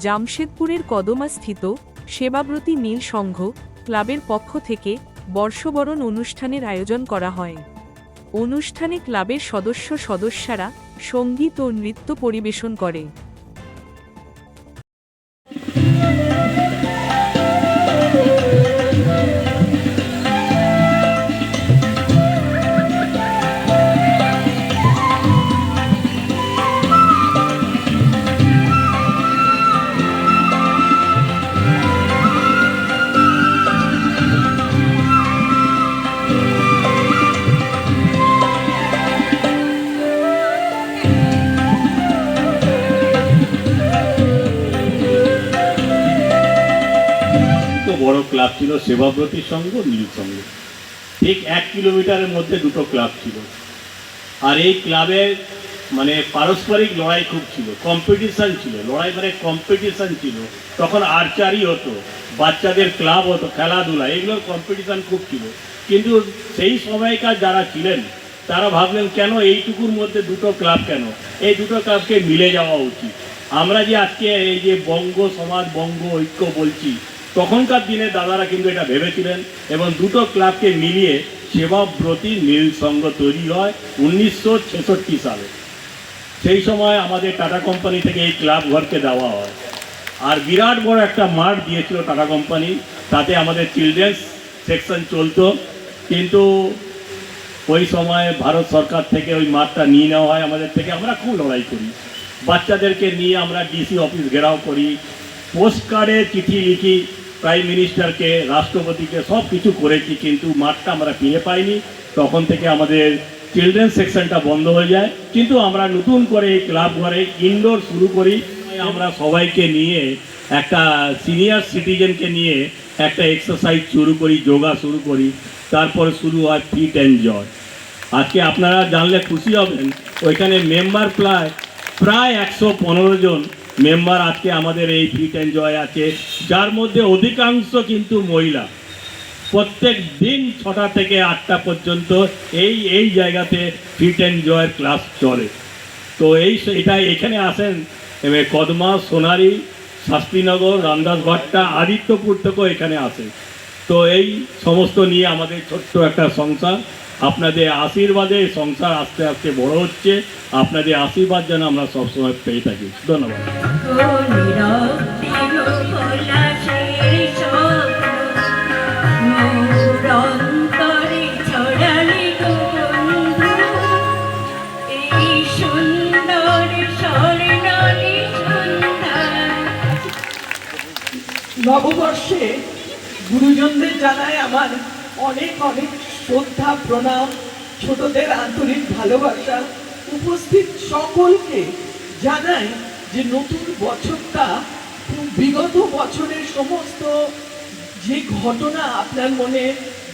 জামশেদপুরের কদমাস্থিত সেবাব্রতী নীল সংঘ ক্লাবের পক্ষ থেকে বর্ষবরণ অনুষ্ঠানের আয়োজন করা হয়। অনুষ্ঠানে ক্লাবের সদস্য সদস্যরা সংগীত ও নৃত্য পরিবেশন করে। ক্লাব ছিল সেবাব্রতী সংঘ নীল ঠিক এক কিলোমিটারের মধ্যে দুটো ক্লাব ছিল। আর এই ক্লাবের মানে পারস্পরিক লড়াই খুব ছিল কম্পিটিশন ছিল। লড়াই মানে কম্পিটিশন ছিল। তখন আর্চারি হতো, বাচ্চাদের ক্লাব হতো, খেলাধুলা, এগুলোর কম্পিটিশন খুব ছিল। কিন্তু সেই সময়কার যারা ছিলেন, তারা ভাবলেন, কেন এইটুকুর মধ্যে দুটো ক্লাব কেন? এই দুটো ক্লাবকে মিলে যাওয়া উচিত? আমরা যে আজকে এই যে বঙ্গ, সমাজ বঙ্গ, ঐক্য বলছি তখনকার দিনে দাদারা কিন্তু এটা ভেবেছিলেন এবং দুটো ক্লাবকে মিলিয়ে সেবাব্রতী নীল সংঘ তৈরি হয় উনিশশো ছেষট্টি সালে। সেই সময় আমাদের টাটা কোম্পানি থেকে এই ক্লাব ঘরকে দেওয়া হয়। আর বিরাট বড় একটা মাঠ দিয়েছিল টাটা কোম্পানি, তাতে আমাদের চিলড্রেন্স সেকশন চলতো। কিন্তু ওই সময় ভারত সরকার থেকে ওই মাঠটা নিয়ে নেওয়া হয় আমাদের থেকে। আমরা খুব লড়াই করি। বাচ্চাদেরকে নিয়ে আমরা ডিসি অফিস ঘেরাও করি। পোস্ট কার্ডে চিঠি লিখি। প্রাইম মিনিস্টারকে রাষ্ট্রপতিকে সব কিছু করেছি, কিন্তু মাঠটা আমরা ফিরে পাইনি। তখন থেকে আমাদের চিলড্রেন সেকশনটা বন্ধ হয়ে যায়। কিন্তু আমরা নতুন করে এই ক্লাব ঘরে ইনডোর শুরু করি। আমরা সবাইকে নিয়ে, একটা সিনিয়র সিটিজেনকে নিয়ে একটা এক্সারসাইজ শুরু করি, যোগা শুরু করি। তারপরে শুরু হয় ফিট অ্যান্ড জয় আজকে আপনারা জানলে খুশি হবেন, ওইখানে মেম্বার প্রায় প্রায় একশো পনেরো জন মেম্বার আজকে আমাদের এই ফিট অ্যান্ড জয় আছে। যার মধ্যে অধিকাংশ কিন্তু মহিলা। প্রত্যেক দিন ছটা থেকে আটটা পর্যন্ত এই এই জায়গাতে ফিট অ্যান্ড জয়ের ক্লাস চলে। তো এই এটা এখানে আসেন কদমা, সোনারি, শাস্ত্রীনগর, রামদাস ভট্টা আদিত্যপুর থেকেও এখানে আসে তো এই সমস্ত নিয়ে আমাদের ছোট্ট একটা সংসার। আপনাদের আশীর্বাদে সংসার আস্তে আস্তে বড় হচ্ছে। আপনাদের আশীর্বাদ যেন আমরা সবসময় পেয়ে থাকি। ধন্যবাদ। নববর্ষে গুরুজনদের জানায় আমার অনেক অনেক শ্রদ্ধা, প্রণাম, ছোটদের আন্তরিক ভালোবাসা উপস্থিত সকলকে জানাই যে নতুন বছরটা বিগত বছরের সমস্ত যে ঘটনা আপনার মনে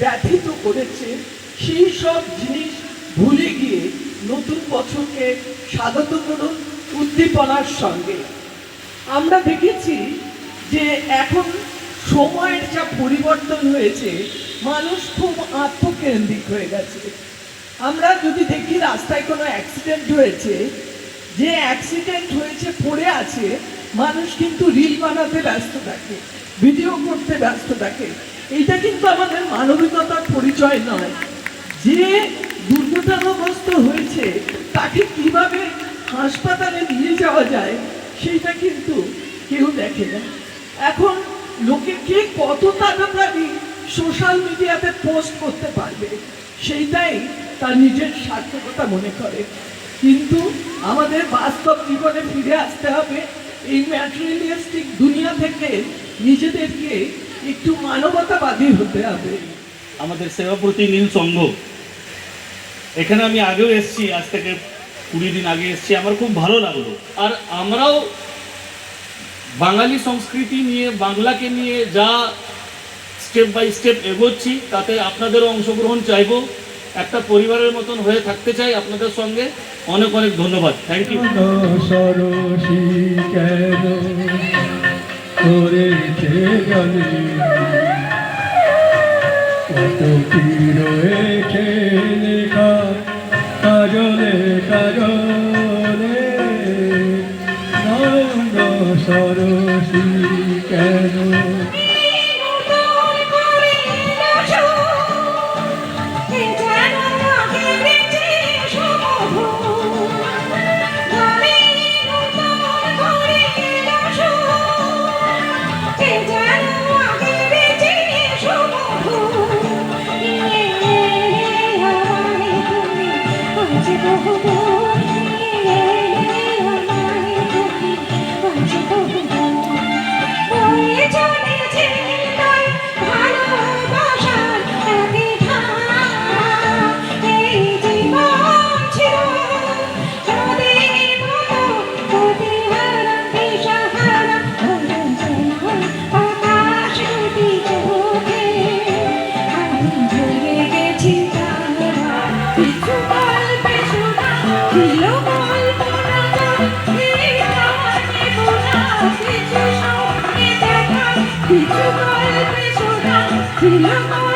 ব্যথিত করেছে, সেই সব জিনিস ভুলে গিয়ে নতুন বছরকে স্বাগত করুন উদ্দীপনার সঙ্গে। আমরা দেখেছি যে এখন সময়ের যা পরিবর্তন হয়েছে, মানুষ খুব আত্মকেন্দ্রিক হয়ে গেছে। আমরা যদি দেখি রাস্তায় কোনো অ্যাক্সিডেন্ট হয়েছে, যে অ্যাক্সিডেন্ট হয়েছে, পড়ে আছে, মানুষ কিন্তু রিল বানাতে ব্যস্ত থাকে ভিডিও করতে ব্যস্ত থাকে। এইটা কিন্তু আমাদের মানবিকতার পরিচয় নয়। যে দুর্ঘটনাগ্রস্ত হয়েছে, তাকে কীভাবে হাসপাতালে নিয়ে যাওয়া যায়, সেইটা কিন্তু কেউ দেখে না। এখন লোকে কে কত তাড়াতাড়ি সোশ্যাল মিডিয়াতে পোস্ট করতে পারবে সেইটাই তার নিজের সার্থকতা মনে করে। কিন্তু আমাদের বাস্তব জীবনে ফিরে আসতে হবে এই ম্যাটেরিয়ালিস্টিক দুনিয়া থেকে নিজেদেরকে একটু মানবতাবাদী হতে হবে। আমাদের সেবাপ্রতি নীল সংঘ এখানে আমি আগেও এসেছি আজ থেকে কুড়ি দিন আগে এসেছি আমার খুব ভালো লাগল। আর আমরাও বাঙালি সংস্কৃতি নিয়ে, বাংলাকে নিয়ে যা স্টেপ বাই স্টেপ এগোচ্ছি, তাতে আপনাদেরও অংশগ্রহণ চাইব। একটা পরিবারের মতন হয়ে থাকতে চাই আপনাদের সঙ্গে। অনেক অনেক ধন্যবাদ। থ্যাংক ইউ কাজলে কাজলে। ছিল গল্প